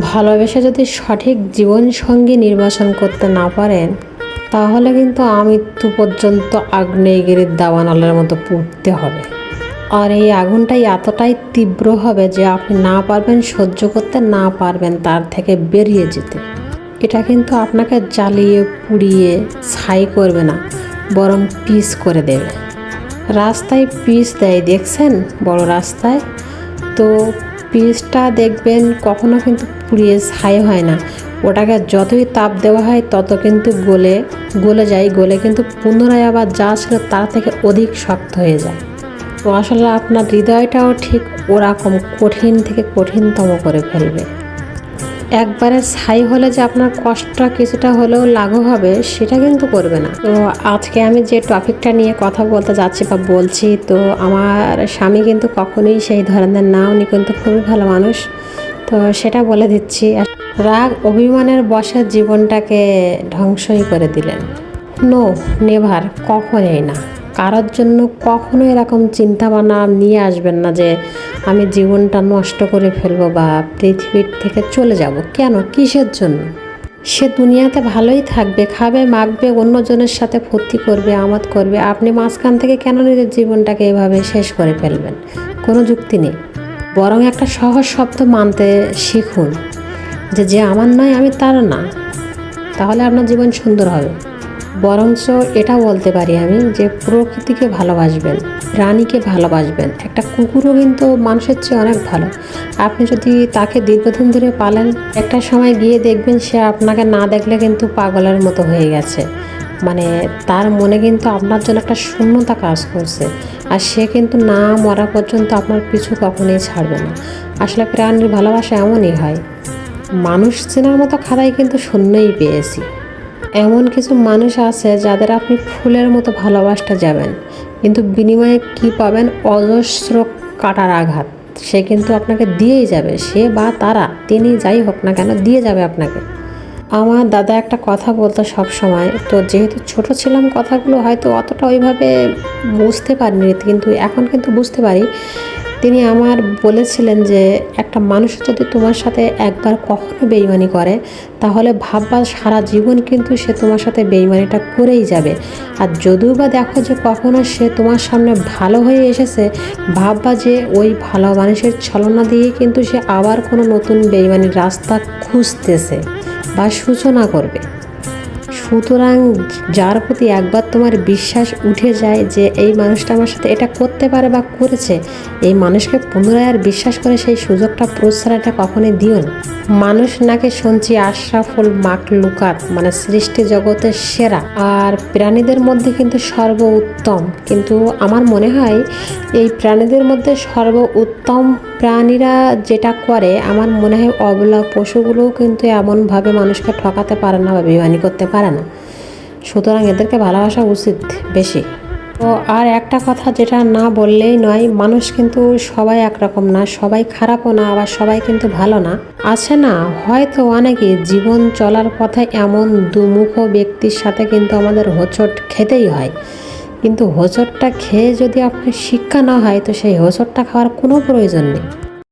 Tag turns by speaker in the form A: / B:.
A: ভালোবেসে যদি সঠিক জীবন সঙ্গী নির্বাচন করতে না পারেন, তাহলে কিন্তু আমৃত্যু পর্যন্ত আগ্নেয়গিরির দাবানলের মতো পুড়তে হবে। আর এই আগুনটাই এতটাই তীব্র হবে যে আপনি না পারবেন সহ্য করতে, না পারবেন তার থেকে বেরিয়ে যেতে। এটা কিন্তু আপনাকে জ্বালিয়ে, পুড়িয়ে, ছাই করবে না, বরং পিস করে দেবে। রাস্তায় পিস দেয়, দেখছেন? বড় রাস্তায়। তো পিসটা দেখবেন কখনো কিন্তু পুড়িয়ে ছাই হয় না। ওটাকে যতই তাপ দেওয়া হয়, তত কিন্তু গলে গলে যায়, গলে কিন্তু পুনরায় আবার যা ছিল তার থেকে অধিক শক্ত হয়ে যায়। তো আসলে আপনার হৃদয়টাও ঠিক ওরকম কঠিন থেকে কঠিনতম করে ফেলবে। একবারে ছাই হলে যে আপনার কষ্টটা কিছুটা হলেও লাঘব হবে, সেটা কিন্তু করবে না। তো আজকে আমি যে টপিকটা নিয়ে কথা বলতে যাচ্ছি বা বলছি, তো আমার স্বামী কিন্তু কখনোই সেই ধরনের না, উনি কিন্তু খুবই ভালো মানুষ। তো সেটা বলে দিচ্ছি। রাগ অভিমানের বসে জীবনটাকে ধ্বংসই করে দিলেন। নো, নেভার, কখনোই না। কারোর জন্য কখনো এরকম চিন্তা ভাবনা নিয়ে আসবেন না যে আমি জীবনটা নষ্ট করে ফেলব বা পৃথিবীর থেকে চলে যাব। কেন? কিসের জন্য? সে দুনিয়াতে ভালোই থাকবে, খাবে, মাখবে, অন্যজনের সাথে ফুর্তি করবে, আমোদ করবে। আপনি মাঝখান থেকে কেন নিজের জীবনটাকে এভাবে শেষ করে ফেলবেন? কোনো যুক্তি নেই। বরং একটা সহজ শব্দ মানতে শিখুন যে যে আমার নয়, আমি তার না। তাহলে আপনার জীবন সুন্দর হবে। বরঞ্চ এটা বলতে পারি আমি যে প্রকৃতিকে ভালোবাসবেন, প্রাণীকে ভালোবাসবেন। একটা কুকুরও কিন্তু মানুষের চেয়ে অনেক ভালো। আপনি যদি তাকে দীর্ঘদিন ধরে পালেন, একটা সময় গিয়ে দেখবেন সে আপনাকে না দেখলে কিন্তু পাগলের মতো হয়ে গেছে। মানে তার মনে কিন্তু আপনার জন্য একটা শূন্যতা কাজ করছে। আর সে কিন্তু না মরা পর্যন্ত আপনার পিছু কখনোই ছাড়বে না। আসলে প্রাণীর ভালোবাসা এমনই হয়। মানুষ চেনার মতো খাতায় কিন্তু শূন্যই পেয়েছি। এমন কিছু মানুষ আছে যাদের আপনি ফুলের মতো ভালোবাসতে যাবেন। কিন্তু বিনিময়ে কি পাবেন? অজস্র কাটার আঘাত। সে কিন্তু আপনাকে দিয়েই যাবে। সে বা তারা, তিনি যাই হোক না কেন, দিয়ে যাবে আপনাকে। আমার দাদা একটা কথা বলতো সব সময় তো যেহেতু ছোট ছিলাম কথাগুলো হয়তো অতটা ওইভাবে বুঝতে পারিনি, কিন্তু এখন কিন্তু বুঝতে পারি। তিনি আমার বলেছিলেন যে, একটা মানুষ যদি তোমার সাথে একবার কখনো বেইমানি করে, তাহলে ভাববা সারা জীবন কিন্তু সে তোমার সাথে বেইমানিটা করেই যাবে। আর যদিও বা দেখো যে কখনো সে তোমার সামনে ভালো হয়ে এসেছে, ভাববা যে ওই ভালো মানুষের ছলনা দিয়ে কিন্তু সে আবার কোনো নতুন বেইমানির রাস্তা খুঁজতেছে বা সূচনা করবে। সুতরাং যার প্রতি একবার তোমার বিশ্বাস উঠে যায় যে এই মানুষটা আমার সাথে এটা করতে পারে বা করেছে, এই মানুষকে পুনরায় আর বিশ্বাস করে সেই সুযোগটা প্রচারাটা কখনোই দিও না। মানুষ নাকি শুনছি আশরাফুল মাকলুকাত মানে সৃষ্টি জগতের সেরা, আর প্রাণীদের মধ্যে কিন্তু সর্ব উত্তম কিন্তু আমার মনে হয় এই প্রাণীদের মধ্যে সর্ব উত্তম প্রাণীরা যেটা করে, আমার মনে হয় অবলা পশুগুলোও কিন্তু এমনভাবে মানুষকে ঠকাতে পারে না বা বেমানি করতে পারে না। সুতরাং এদেরকে ভালোবাসা উচিত বেশি। তো আর একটা কথা যেটা না বললেই নয়, মানুষ কিন্তু সবাই একরকম না, সবাই খারাপও না, আবার সবাই কিন্তু ভালো না। আছে না, হয়তো অনেকে জীবন চলার পথে এমন দুমুখ ব্যক্তির সাথে কিন্তু আমাদের হোঁচট খেতেই হয়। কিন্তু হোঁচটটা খেয়ে যদি আপনার শিক্ষা না হয়, তো সেই হোঁচটটা খাওয়ার কোনো প্রয়োজন নেই।